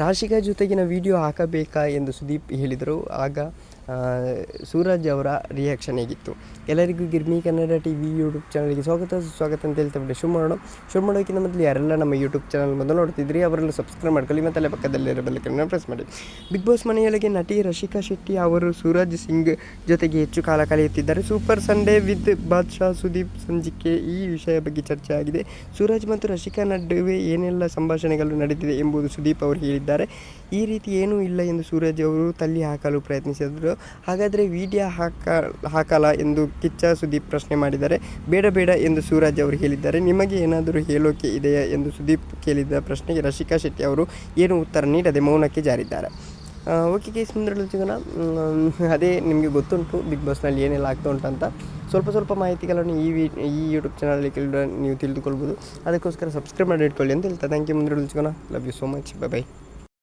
ರಾಶಿಕಾ ಜೊತೆಗಿನ ವಿಡಿಯೋ ಹಾಕಬೇಕಾ ಎಂದು ಸುದೀಪ್ ಹೇಳಿದರು. ಆಗ ಸೂರಜ್ ಅವರ ರಿಯಾಕ್ಷನ್ ಹೇಗಿತ್ತು? ಎಲ್ಲರಿಗೂ Girmi Kannada T V YouTube ಚಾನಲ್ಗೆ ಸ್ವಾಗತ ಸ್ವಾಗತ ಅಂತ ಹೇಳ್ತಾ ಶುರು ಮಾಡೋಣ. ಶುರು ಮಾಡೋಕ್ಕಿಂತ ಮೊದಲು ಯಾರೆಲ್ಲ ನಮ್ಮ ಯೂಟ್ಯೂಬ್ ಚಾನಲ್ ಮೊದಲು ನೋಡ್ತಿದ್ರಿ ಅವರೆಲ್ಲ ಸಬ್ಸ್ಕ್ರೈಬ್ ಮಾಡ್ಕೊಳ್ಳಿ, ಮತ್ತು ಅಲ್ಲೇ ಪಕ್ಕದಲ್ಲಿರೋ ಬೆಲ್ಲಕ್ಕನ್ನು ಪ್ರೆಸ್ ಮಾಡಿ. ಬಿಗ್ ಬಾಸ್ ಮನೆಯೊಳಗೆ ನಟಿ ರಶಿಕಾ ಶೆಟ್ಟಿ ಅವರು ಸೂರಜ್ ಸಿಂಗ್ ಜೊತೆಗೆ ಹೆಚ್ಚು ಕಾಲ ಕಳೆಯುತ್ತಿದ್ದಾರೆ. Super Sunday with Badshah Sudeep ಸಂಜಿಕೆ ಈ ವಿಷಯ ಬಗ್ಗೆ ಚರ್ಚೆ ಆಗಿದೆ. ಸೂರಜ್ ಮತ್ತು ರಶಿಕಾ ನಡುವೆ ಏನೆಲ್ಲ ಸಂಭಾಷಣೆಗಳು ನಡೆದಿದೆ ಎಂಬುದು ಸುದೀಪ್ ಅವರು ಹೇಳಿದ್ದಾರೆ ಈ ರೀತಿ ಏನೂ ಇಲ್ಲ ಎಂದು ಸೂರಜ್ ಅವರು ತಳ್ಳಿ ಹಾಕಲು ಪ್ರಯತ್ನಿಸಿದರು. ಹಾಗಾದರೆ ವಿಡಿಯೋ ಹಾಕ, ಹಾಕಲ್ಲ ಎಂದು ಕಿಚ್ಚ ಸುದೀಪ್ ಪ್ರಶ್ನೆ ಮಾಡಿದ್ದಾರೆ. ಬೇಡ ಬೇಡ ಎಂದು ಸೂರಜ್ ಅವರು ಹೇಳಿದ್ದಾರೆ. ನಿಮಗೆ ಏನಾದರೂ ಹೇಳೋಕೆ ಇದೆಯಾ ಎಂದು ಸುದೀಪ್ ಕೇಳಿದ ಪ್ರಶ್ನೆಗೆ ರಶಿಕಾ ಶೆಟ್ಟಿ ಅವರು ಏನು ಉತ್ತರ ನೀಡದೆ ಮೌನಕ್ಕೆ ಜಾರಿದ್ದಾರೆ. ಓಕೆ ಕೇಸ್ ಮುಂದಿನ ಸಿಗೋಣ ಅದೇ ನಿಮಗೆ ಗೊತ್ತುಂಟು. ಬಿಗ್ ಬಾಸ್ನಲ್ಲಿ ಏನೆಲ್ಲ ಆಗ್ತಾ ಉಂಟಂತ ಸ್ವಲ್ಪ ಸ್ವಲ್ಪ ಮಾಹಿತಿಗಳನ್ನು ಈ ವಿ, ಈ ಯೂಟ್ಯೂಬ್ ಚಾನಲಲ್ಲಿ ಕೇಳಿದ್ರೆ ನೀವು ತಿಳಿದುಕೊಳ್ಬೋದು. ಅದಕ್ಕೋಸ್ಕರ ಸಬ್ಸ್ಕ್ರೈಬ್ ಮಾಡಿ ಇಟ್ಕೊಳ್ಳಿ ಅಂತ ಹೇಳ್ತಾ. ಥ್ಯಾಂಕ್ ಯು ಮುಂದೆ ಸಿಗೋಣ love you so much. Bye bye.